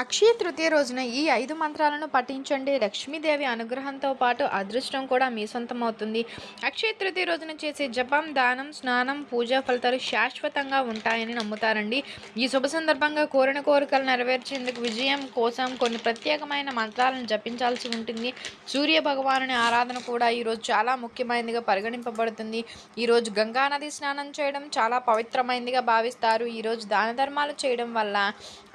అక్షయ తృతీయ రోజున ఈ ఐదు మంత్రాలను పఠించండి. లక్ష్మీదేవి అనుగ్రహంతో పాటు అదృష్టం కూడా మీ సొంతమవుతుంది. అక్షయ తృతీయ రోజున చేసే జపం దానం స్నానం పూజా ఫలితాలు శాశ్వతంగా ఉంటాయని నమ్ముతారండి. ఈ శుభ సందర్భంగా కోరిన కోరికలు నెరవేర్చేందుకు విజయం కోసం కొన్ని ప్రత్యేకమైన మంత్రాలను జపించాల్సి ఉంటుంది. సూర్య భగవానుని ఆరాధన కూడా ఈరోజు చాలా ముఖ్యమైనదిగా పరిగణింపబడుతుంది. ఈరోజు గంగా నది స్నానం చేయడం చాలా పవిత్రమైనదిగా భావిస్తారు. ఈరోజు దాన ధర్మాలు చేయడం వల్ల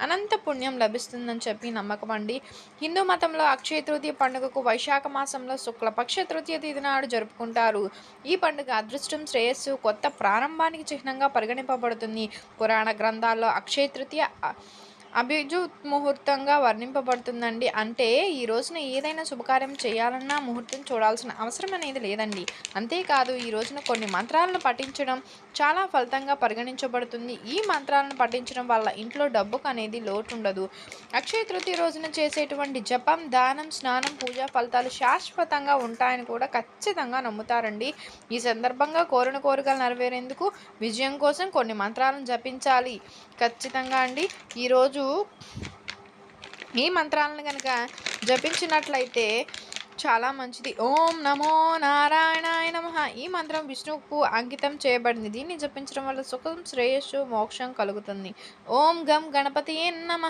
అనంత పుణ్యం లభిస్తుంది. వస్తుందని చెప్పి నమ్మకం అండి. హిందూ మతంలో అక్షయ తృతీయ పండుగకు వైశాఖ మాసంలో శుక్లపక్ష తృతీయ తేదీ నాడు జరుపుకుంటారు. ఈ పండుగ అదృష్టం శ్రేయస్సు కొత్త ప్రారంభానికి చిహ్నంగా పరిగణింపబడుతుంది. పురాణ గ్రంథాల్లో అక్షయ తృతీయ అభిజుత్ ముహూర్తంగా వర్ణింపబడుతుందండి. అంటే ఈ రోజున ఏదైనా శుభకార్యం చేయాలన్నా ముహూర్తం చూడాల్సిన అవసరం అనేది లేదండి. అంతేకాదు ఈ రోజున కొన్ని మంత్రాలను పఠించడం చాలా ఫలితంగా పరిగణించబడుతుంది. ఈ మంత్రాలను పఠించడం వల్ల ఇంట్లో డబ్బుకు అనేది లోటు ఉండదు అక్షయ తృతీయ రోజున చేసేటువంటి జపం దానం స్నానం పూజ ఫలితాలు శాశ్వతంగా ఉంటాయని కూడా ఖచ్చితంగా నమ్ముతారండి. ఈ సందర్భంగా కోరిన కోరికలు నెరవేరేందుకు విజయం కోసం కొన్ని మంత్రాలను జపించాలి. ఖచ్చితంగా అండి. ఈరోజు రోజు ఈ మంత్రాలను కనుక జపించినట్లయితే చాలా మంచిది. ఓం నమో నారాయణాయ నమ. ఈ మంత్రం విష్ణువుకు అంకితం చేయబడింది. దీన్ని జపించడం వల్ల సుఖం శ్రేయస్సు మోక్షం కలుగుతుంది. ఓం గం గణపతి నమ.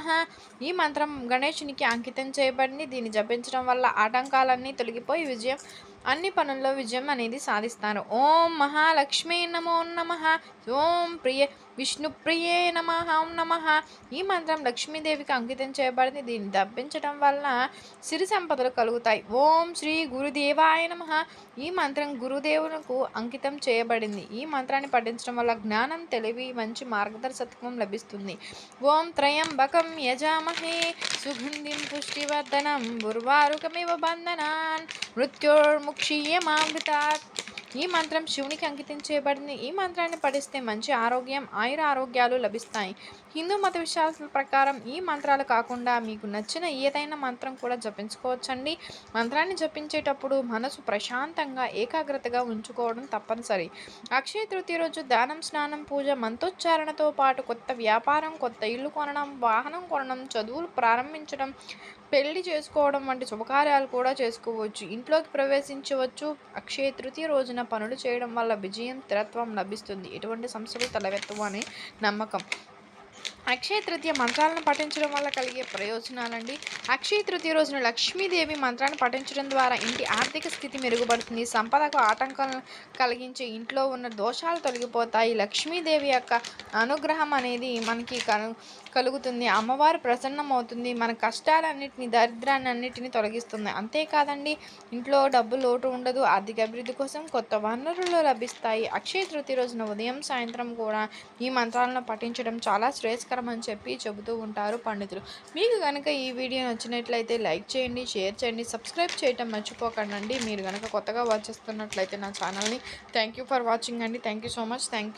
ఈ మంత్రం గణేషునికి అంకితం చేయబడింది. దీన్ని జపించడం వల్ల ఆటంకాలన్నీ తొలగిపోయి విజయం అన్ని పనుల్లో విజయం అనేది సాధిస్తారు. ఓం మహాలక్ష్మీ నమో నమ. ఓం ప్రియ విష్ణుప్రియే నమ. ఓం నమ. ఈ మంత్రం లక్ష్మీదేవికి అంకితం చేయబడింది. దీన్ని దప్పించడం వల్ల సిరి సంపదలు కలుగుతాయి. ఓం శ్రీ గురుదేవాయ నమ. ఈ మంత్రం గురుదేవులకు అంకితం చేయబడింది. ఈ మంత్రాన్ని పఠించడం వల్ల జ్ఞానం తెలివి మంచి మార్గదర్శకత్వం లభిస్తుంది. ఓం త్రయంబకం యజామహే. సుగంధిం పుష్టివర్ధనం. బుర్వారుకమివ బంధనాన్ मृत्योर्मुक्षीयमामृतात्। ఈ మంత్రం శివునికి అంకితం చేయబడింది ఈ మంత్రాన్ని పఠిస్తే మంచి ఆరోగ్యం ఆయుర ఆరోగ్యాలు లభిస్తాయి. హిందూ మత విశ్వాసాల ప్రకారం ఈ మంత్రాలు కాకుండా మీకు నచ్చిన ఏదైనా మంత్రం కూడా జపించుకోవచ్చండి. మంత్రాన్ని జపించేటప్పుడు మనసు ప్రశాంతంగా ఏకాగ్రతగా ఉంచుకోవడం తప్పనిసరి. అక్షయ తృతీయ రోజు దానం స్నానం పూజ మంత్రోచ్చారణతో పాటు కొత్త వ్యాపారం కొత్త ఇల్లు కొనడం వాహనం కొనడం చదువులు ప్రారంభించడం పెళ్ళి చేసుకోవడం వంటి శుభకార్యాలు కూడా చేసుకోవచ్చు. ఇంట్లోకి ప్రవేశించవచ్చు. అక్షయ తృతీయ రోజున పనులు చేయడం వల్ల విజయం స్థిరత్వం లభిస్తుంది. ఎటువంటి సమస్యలు తలవెత్తవు అనే నమ్మకం. అక్షయ తృతీయ మంత్రాలను పఠించడం వల్ల కలిగే ప్రయోజనాలండి. అక్షయ తృతీయ రోజున లక్ష్మీదేవి మంత్రాన్ని పఠించడం ద్వారా ఇంటి ఆర్థిక స్థితి మెరుగుపడుతుంది. సంపదకు ఆటంకం కలిగించే ఇంట్లో ఉన్న దోషాలు తొలగిపోతాయి. లక్ష్మీదేవి యొక్క అనుగ్రహం అనేది మనకి కలుగుతుంది. అమ్మవారు ప్రసన్నమవుతుంది. మన కష్టాలన్నింటినీ దరిద్రాన్ని అన్నిటిని తొలగిస్తుంది. అంతేకాదండి ఇంట్లో డబ్బు లోటు ఉండదు. ఆర్థిక అభివృద్ధి కోసం కొత్త వనరులు లభిస్తాయి. అక్షయ తృతీయ రోజున ఉదయం సాయంత్రం కూడా ఈ మంత్రాలను పఠించడం చాలా శ్రేయస్కరం అని చెప్పి చెబుతూ ఉంటారు పండితులు. మీకు కనుక ఈ వీడియో నచ్చినట్లయితే లైక్ చేయండి షేర్ చేయండి సబ్స్క్రైబ్ చేయటం మర్చిపోకండి మీరు కనుక కొత్తగా వాచ్ చేస్తున్నట్లయితే నా ఛానల్ని. థ్యాంక్ యూ ఫర్ వాచింగ్ అండి. Thank you so much. Thank